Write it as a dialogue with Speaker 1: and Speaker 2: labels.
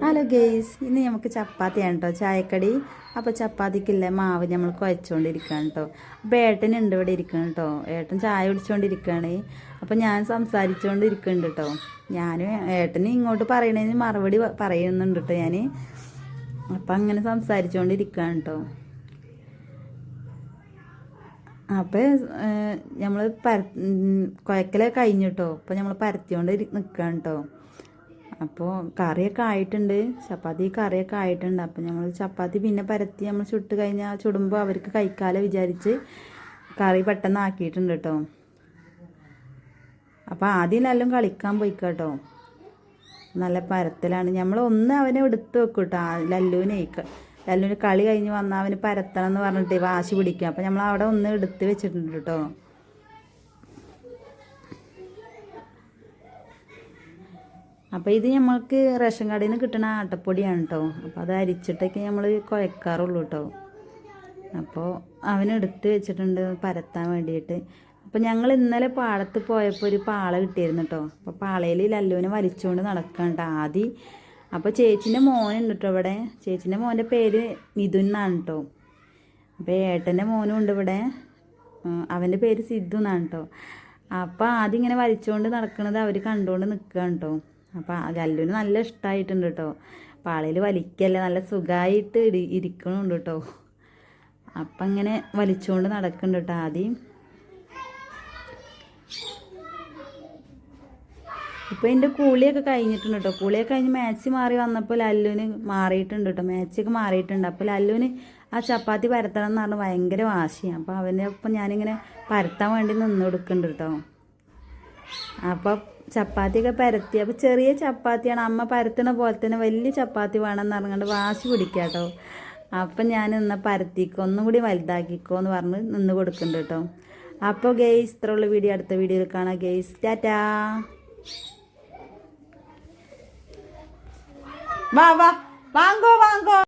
Speaker 1: Hello guys ഇന്ന് നമുക്ക് ചപ്പാത്തിയാണ് കേട്ടോ ചായക്കടി. അപ്പോൾ ചപ്പാത്തിക്കില്ല മാവ് നമ്മൾ കുഴച്ചുകൊണ്ടിരിക്കുകയാണ് കേട്ടോ അപ്പോൾ ഏട്ടനുണ്ട് ഇവിടെ ഇരിക്കണം കേട്ടോ ഏട്ടൻ ചായ കുടിച്ചുകൊണ്ടിരിക്കുകയാണ് അപ്പോൾ ഞാൻ സംസാരിച്ചുകൊണ്ടിരിക്കുന്നുണ്ട് കേട്ടോ ഞാനും ഏട്ടന് ഇങ്ങോട്ട് പറയണതിന് മറുപടി പറയുന്നുണ്ട് കേട്ടോ ഞാൻ അപ്പം അങ്ങനെ സംസാരിച്ചുകൊണ്ടിരിക്കുകയാണ് കേട്ടോ അപ്പോൾ നമ്മൾ പര കുഴക്കലൊക്കെ കഴിഞ്ഞു കേട്ടോ അപ്പോൾ നമ്മൾ പരത്തിക്കൊണ്ട് നിൽക്കുകയാണ് കേട്ടോ അപ്പോൾ കറിയൊക്കെ ആയിട്ടുണ്ട്. ചപ്പാത്തി കറിയൊക്കെ ആയിട്ടുണ്ട്. അപ്പോൾ നമ്മൾ ചപ്പാത്തി പിന്നെ പരത്തി നമ്മൾ ചുട്ട് കഴിഞ്ഞാൽ ചുടുമ്പോൾ അവർക്ക് കഴിക്കാലോ വിചാരിച്ച് കറി പെട്ടെന്ന് ആക്കിയിട്ടുണ്ട് കേട്ടോ അപ്പോൾ ആദ്യം നല്ലോണം കളിക്കാൻ പോയി കേട്ടോ നല്ല പരത്തലാണ്. നമ്മൾ ഒന്ന് അവനെ എടുത്ത് വെക്കും കേട്ടോ ലല്ലുവിനെ ലല്ലുവിന് കളി കഴിഞ്ഞ് വന്നാൽ അവന് പരത്തണം എന്ന് പറഞ്ഞിട്ട് വാശി പിടിക്കും. അപ്പോൾ നമ്മൾ അവിടെ ഒന്ന് എടുത്ത് വെച്ചിട്ടുണ്ട് കേട്ടോ അപ്പോൾ ഇത് നമ്മൾക്ക് റേഷൻ കടയിൽ നിന്ന് കിട്ടുന്ന ആട്ടപ്പൊടിയാണ് കേട്ടോ അപ്പോൾ അത് അരിച്ചിട്ടൊക്കെ നമ്മൾ കുഴക്കാറുള്ളൂ കേട്ടോ അപ്പോൾ അവനെടുത്ത് വെച്ചിട്ടുണ്ട് പരത്താൻ വേണ്ടിയിട്ട്. അപ്പോൾ ഞങ്ങൾ ഇന്നലെ പാടത്ത് പോയപ്പോൾ ഒരു പാള കിട്ടിയിരുന്നു കേട്ടോ അപ്പോൾ പാളയിൽ ലല്ലുവിനെ വലിച്ചുകൊണ്ട് നടക്കണ്ട ആദ്യം. അപ്പോൾ ചേച്ചീന്റെ മോനുണ്ട് കേട്ടോ ഇവിടെ. ചേച്ചീന്റെ മോന്റെ പേര് മിഥുൻ എന്നാണ് കേട്ടോ അപ്പോൾ ഏട്ടന്റെ മോനും ഉണ്ട് ഇവിടെ. അവന്റെ പേര് സിദ്ധു എന്നാണ് കേട്ടോ അപ്പോൾ ആദ്യം ഇങ്ങനെ വലിച്ചുകൊണ്ട് നടക്കുന്നത് അവർ കണ്ടുകൊണ്ട് നിൽക്കുകയാണ് കേട്ടോ അപ്പോൾ ഗല്ലുവിന് നല്ല ഇഷ്ടമായിട്ടുണ്ട് കേട്ടോ പാളയിൽ വലിക്കല്ലേ നല്ല സുഖമായിട്ട് ഇടി ഇരിക്കണുണ്ട് കേട്ടോ അപ്പം ഇങ്ങനെ വലിച്ചുകൊണ്ട് നടക്കുന്നുണ്ട് കേട്ടോ ആദ്യം. ഇപ്പോൾ എന്റെ കൂളിയൊക്കെ കഴിഞ്ഞിട്ടുണ്ട് കേട്ടോ കൂളിയൊക്കെ കഴിഞ്ഞ് മാച്ച് മാറി വന്നപ്പോൾ ലല്ലുവിന് മാറിയിട്ടുണ്ട് കേട്ടോ മാച്ചൊക്കെ മാറിയിട്ടുണ്ട്. അപ്പോൾ ലല്ലുവിന് ആ ചപ്പാത്തി പരത്തണം എന്ന് പറഞ്ഞാൽ ഭയങ്കര വാശിയാണ്. അപ്പോൾ അവന്റെ ഒപ്പം ഞാനിങ്ങനെ പരത്താൻ വേണ്ടി നിന്ന് കൊടുക്കുന്നുണ്ട് കേട്ടോ അപ്പോൾ ചപ്പാത്തിയൊക്കെ പരത്തി. അപ്പോൾ ചെറിയ ചപ്പാത്തിയാണ്. അമ്മ പരത്തണ പോലെ തന്നെ വലിയ ചപ്പാത്തി വേണമെന്ന് പറഞ്ഞുകൊണ്ട് വാശി പിടിക്കാട്ടോ. കേട്ടോ അപ്പം ഞാൻ ഇന്ന് പരത്തിക്കോ ഒന്നും കൂടി വലുതാക്കിക്കോ എന്ന് പറഞ്ഞ് നിന്ന് കൊടുക്കുന്നുണ്ട് കേട്ടോ. അപ്പോൾ ഗെയ്സ് ഇത്രയുള്ള വീഡിയോ. അടുത്ത വീഡിയോയിൽ കാണാം ഗെയ്സ് ടാറ്റാ. വാ വാ. വാങ്ങോ വാങ്ങോ.